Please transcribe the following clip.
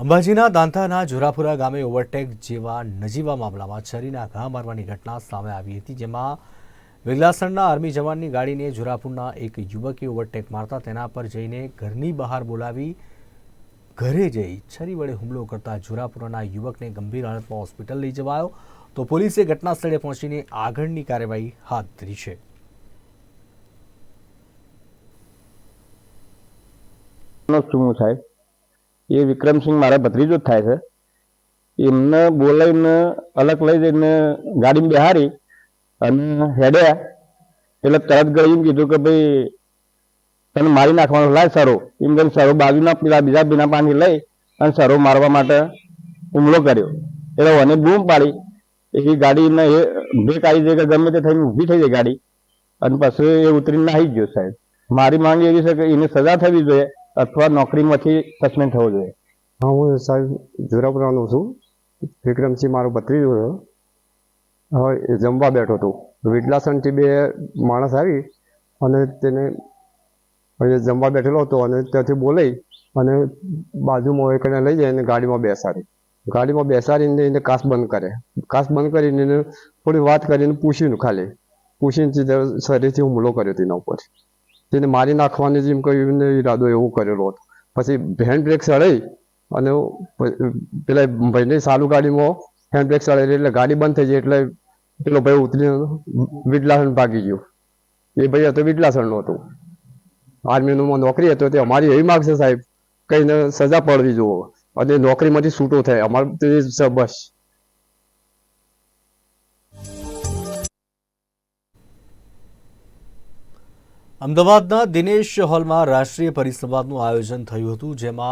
અંબાજીના દાંતાના જોરાપુરા ગામે ઓવરટેક જેવા નજીવા મામલામાં છરીના ઘા મારવાની ઘટના સામે આવી હતી, જેમાં વિગલાસણના આર્મી જવાનની ગાડીને જોરાપુરના એક યુવકે ઓવરટેક મારતા તેના પર જઈને ઘરની બહાર બોલાવી ઘરે જઈ છરી વડે હુમલો કરતા જોરાપુરાના યુવકને ગંભીર હાલતમાં હોસ્પિટલ લઈ જવાયો. તો પોલીસે ઘટના સ્થળે પહોંચીને આગળની કાર્યવાહી હાથ ધરી છે. શું થાય? એ વિક્રમસિંહ મારા ભત્રીજો જ થાય છે. એમને બોલાવીને અલગ લઈ જઈને ગાડીમાં બેહારી અને હેડ્યા. એટલે તરત ગઈ કીધું કે ભાઈ, તને મારી નાખવાનો લાય સરો. એમ કરીને સરો બાજુના પેલા બીજા બીના પાણી લઈ અને સરો મારવા માટે હુમલો કર્યો. એટલે મને બૂમ પાડી. એ ગાડીને એ બ્રેક આવી જાય કે ગમે તે થઈને ઊભી થઈ જાય ગાડી. અને પછી એ ઉતરીને નાહી ગયો સાહેબ. મારી માંગ એવી છે કે એને સજા થવી જોઈએ. અથવા નોકરીમાંથી સસ્પેન્ડ થવો જોઈએ? હા, હું સાહેબ જોરાપુરાનો છું. વિક્રમસિંહ મારો ભત્રીજો છે. હવે જમવા બેઠો હતો. વિડલાસનથી બે માણસ આવી અને તેને જમવા બેઠેલો હતો અને ત્યાંથી બોલાઈ અને બાજુમાં એકને લઈ જાય અને ગાડીમાં બેસાડી. ગાડીમાં બેસાડીને એને કાસ બંધ કરે. કાસ બંધ કરીને એને થોડી વાત કરીને પૂછ્યું ખાલી. પૂછીને શરીરથી હુમલો કર્યો તેના ઉપર તેને મારી નાખવાની જેમ કહ્યું ને ઈરાદો એવો કરેલો હતો. પછી હેન્ડ બ્રેક સળાઈ અને પેલા ભાઈને સાલું ગાડીમાં હેન્ડ બ્રેક સળાઈ એટલે ગાડી બંધ થઈ ગઈ એટલે પેલો ભાઈ ઉતરીને વિડલાસણ ભાગી ગયો. એ ભાઈ હતો વિડલાસણનો હતો. આર્મીનું નોકરી હતો તે અમારી એવી માગ છે સાહેબ કહીને સજા પડવી જોવો. અને નોકરીમાંથી છૂટો થાય. અમારું બસ. અમદાવાદના દિનેશ હોલમાં રાષ્ટ્રીય પરિસંવાદનું આયોજન થયું હતું જેમાં